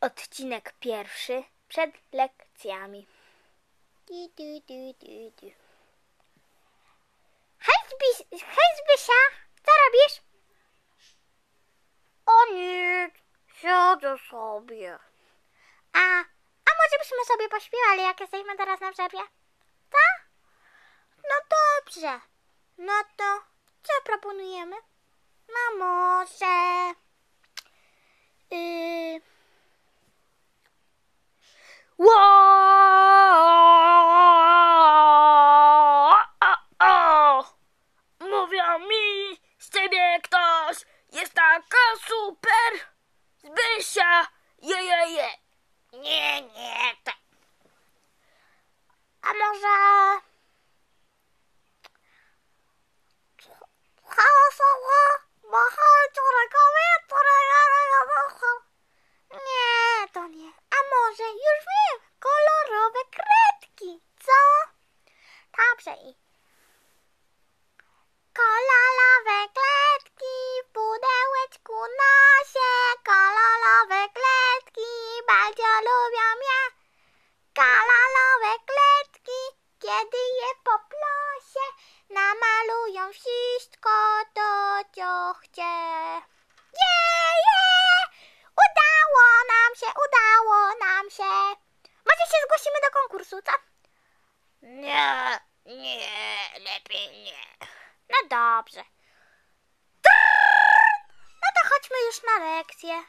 Odcinek pierwszy przed lekcjami. Du, du, du, du, du. Hej, Zbis- hej Zbysia, co robisz? O nic, siedzę sobie. A, a może byśmy sobie pośpiewali, jak jesteśmy teraz na przerwie? Tak? No dobrze. No to co proponujemy? No może... Zbysia, je, je, je. Nie, nie. A może... Hałasowo, machaj człorekowi, człorekowi, Nie, to nie. A może już wiem, kolorowe kredki, co? Dobrze i... kiedy je poproszę, namalują wszystko to, co chcę. Je, je! Udało nam się, udało nam się. Może się zgłosimy do konkursu, co? Nie, nie, lepiej nie. No dobrze. No to chodźmy już na lekcję.